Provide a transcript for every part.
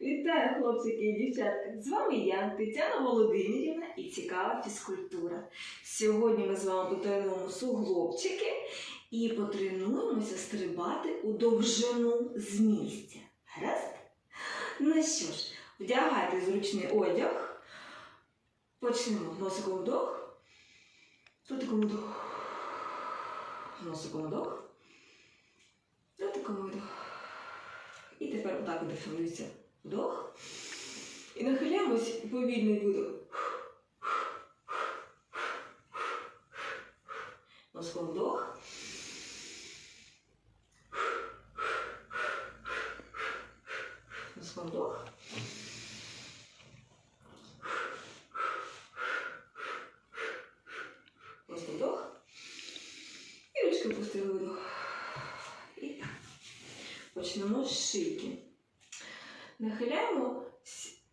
Вітаю, хлопчики і дівчатка! З вами я, Тетяна Володимирівна і цікава фізкультура. Сьогодні ми з вами потренуємо суглобчики і потренуємося стрибати у довжину з місця. Гаразд? Ну що ж, вдягайте зручний одяг. Почнемо. Носиком вдох. Ротиком вдох. Носиком вдох. Ротиком вдох. І тепер отак дихаємося. Вдох. І нахиляємось повільний видох. Носком вдох. Носком вдох. Носком вдох. І ручки пустили видох. І. Почнемо з шийки. Нахиляємо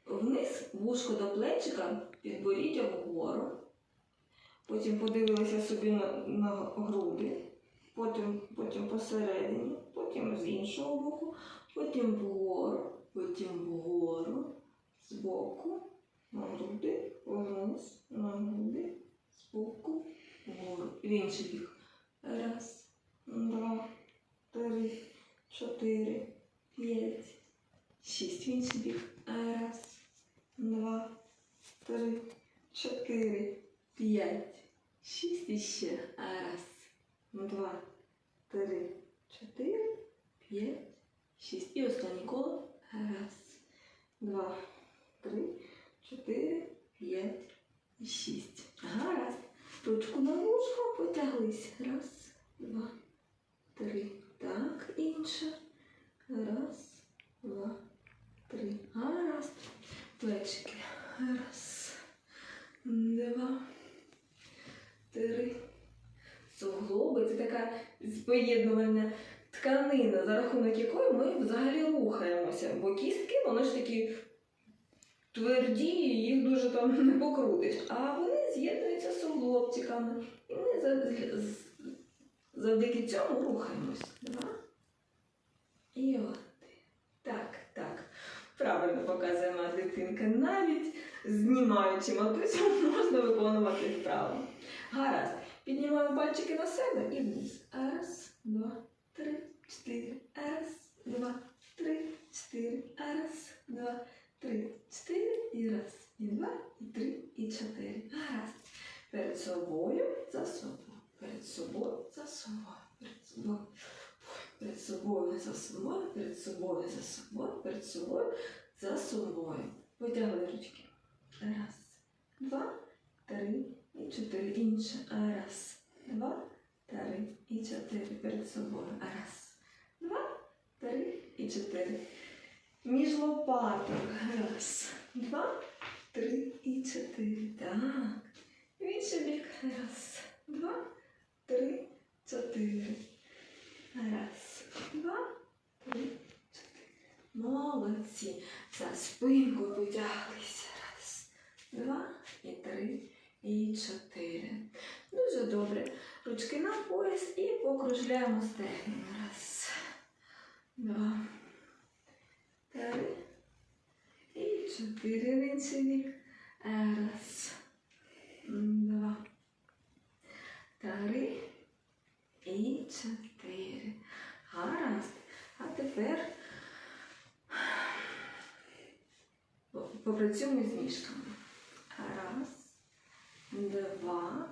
вниз вушко до плечика, підборіддя вгору. Потім подивилися собі на, на груди, потім, потім посередині, потім з іншого боку, потім вгору, потім вгору, збоку, на груди, вниз, на груди, збоку, вгору. В інший бік. Раз, два, три, чотири, п'ять. Шість в інший бік. Раз, два, три, чотири, п'ять. Шість і ще. Раз, два, три, чотири, п'ять, шість. І останнє коло. Раз, два, три, чотири, п'ять шість. Гаразд. Ручку на вушко потяглись. Раз, два, три. Так, інше. Раз, два, три. Гаразд. Плечики. Раз, два, три. Суглоби це така поєднувальна тканина, за рахунок якої ми взагалі рухаємося. Бо кістки, вони ж такі тверді, їх дуже там не покрутиш. А вони з'єднуються з суглобчиками. І ми завдяки цьому рухаємось. Два. І от. Так, так. Правильно показує моя дитинка. Навіть знімаючи матусю, можна виконувати вправо. Гаразд. Піднімаємо пальчики на себе і вниз. Раз, два, три, чотири. Раз, два, три, чотири. Раз, два, три, чотири. І раз, і два, і три, і чотири. Гаразд. Перед собою, за собою. Перед собою, за собою. Перед собою. Перед собою за собою, перед собою за собою, перед собою за собою. Потягли ручки. Раз, два, три і чотири. Інше. Раз, два, три і чотири. Перед собою. Раз, два, три і чотири. Між лопаток. Раз, два, три і чотири. Так. В інший бік. Раз, два, три, чотири. Раз, два, три, чотири. Молодці. За спинку потяглися. Раз, два, і три, і чотири. Дуже добре. Ручки на пояс і покружляємо стегнами. Раз, два, три, і чотири. В. Раз, два, три, і чотири. Гаразд. А тепер попрацюємо з ніжками. Раз, два,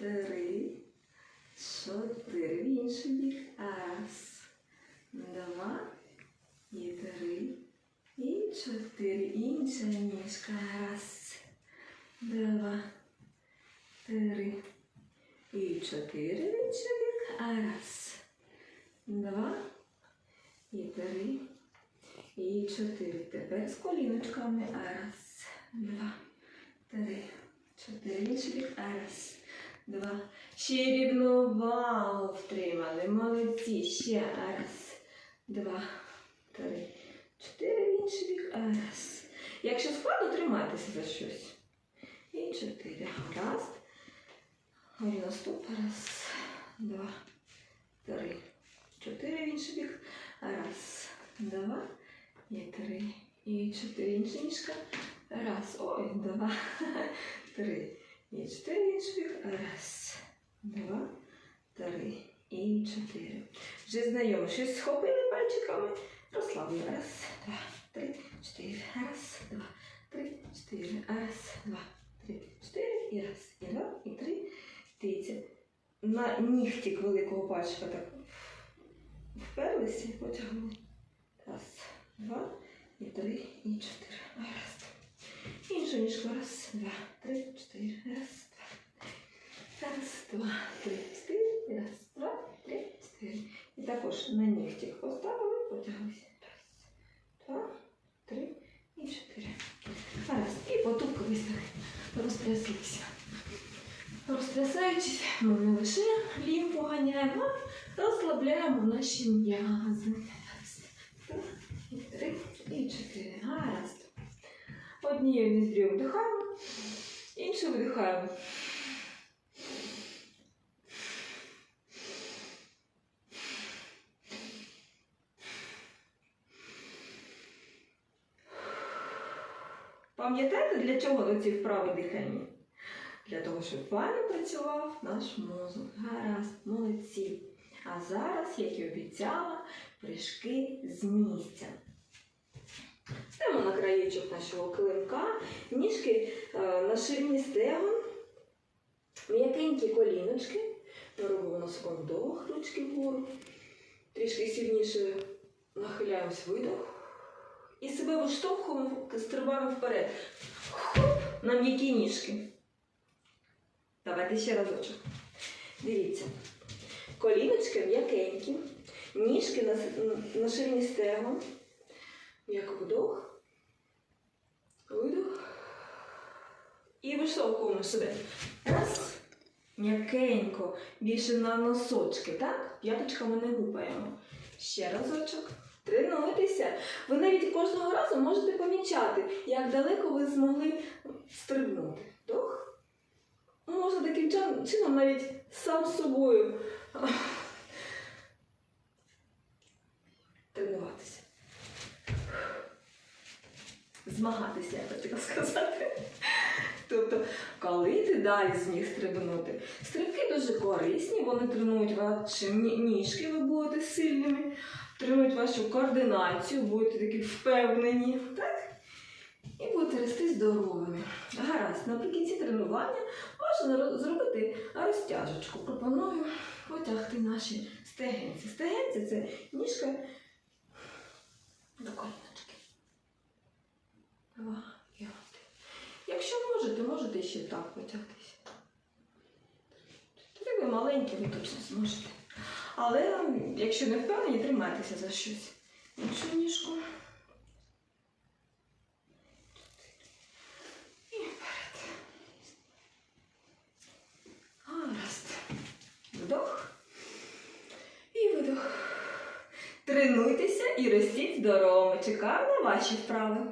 три, чотири. В інший бік. Раз, два, і три, і чотири. Інша ніжка. Раз, два, три. І чотири в інший бік. Раз, два, і три, і чотири. Тепер з коліночками. Раз, два, три, чотири. Інший бік. Раз, два. Ще рівновагу втримали. Молодці. Ще. Раз, два, три, чотири. В інший бік. Раз. Якщо складно, тримайтеся за щось. І чотири. Гаразд. Рівно стоп. Раз, два, три, чотири в інший бік. Раз, два, і три, І чотири. Інша ніжка. Раз. Ой, два, три. І чотири інших. Раз, два, три. І чотири. Вже знайомо. Щось схопили пальчиками. Розслабили. Раз, два, три, чотири. Раз, два, три, чотири. Раз, два, три, чотири. І раз, і два, і три. Дивіться. На нігтік великого пальчика так вперлися і потягнули. Раз, два, і три, і чотири. Раз. Іншу ніжку. Раз, два, три, чотири. Раз, два. Раз, два, три, чотири. Раз, два, три, чотири. І також на нігтік поставили, потяглися. Раз, два, три і чотири. Раз. І потупкались так. Розтряслися. Розтрясаючись, ми не лише лімфу ганяємо, а розслабляємо наші м'язи. Раз, два, три, і чотири. Гаразд. Однією ніздрю вдихаємо, іншу видихаємо. Пам'ятаєте, для чого ці вправи дихання? Для того, щоб файно працював наш мозок. Гаразд, молодці. А зараз, як і обіцяла, прыжки з місця. Стаємо на краєчок нашого килимка, ніжки е, на ширині стегон, м'якенькі коліночки. Ми робимо носиком вдох, ручки вгору. Трішки сильніше нахиляємось видох. І себе виштовхуємо, стрибаємо вперед. Хоп! На м'які ніжки. Давайте ще разочок. Дивіться. Коліночки м'якенькі, ніжки на ширині стегон. М'яко вдох. Видох. І виштовхуємо себе. Раз. М'якенько. Більше на носочки, так? П'яточками не гупаємо. Ще разочок. Тренуйтеся. Ви навіть кожного разу можете помічати, як далеко ви змогли стрибнути. Вдох. Можна таким чином навіть сам собою Змагатися, я хотіла сказати. Тобто, коли ти далі зміг стрибнути, стрибки дуже корисні, вони тренують ваші ніжки, ви будете сильними, тренують вашу координацію, будете такі впевнені, так? І будете рости здоровими. Гаразд, наприкінці тренування можна зробити розтяжечку. Пропоную потягти наші стегенці. Стегенці це ніжка до коліночки. Два і один. Якщо можете, можете ще так потягтися. Тоді ви маленькі, ви точно зможете. Але якщо не впевнені, тримайтеся за щось. Іншу ніжку. І вперед. Гаразд. Вдох. І видох. Тренуйтеся і ростіть здоровими. Чекаю на ваші вправи.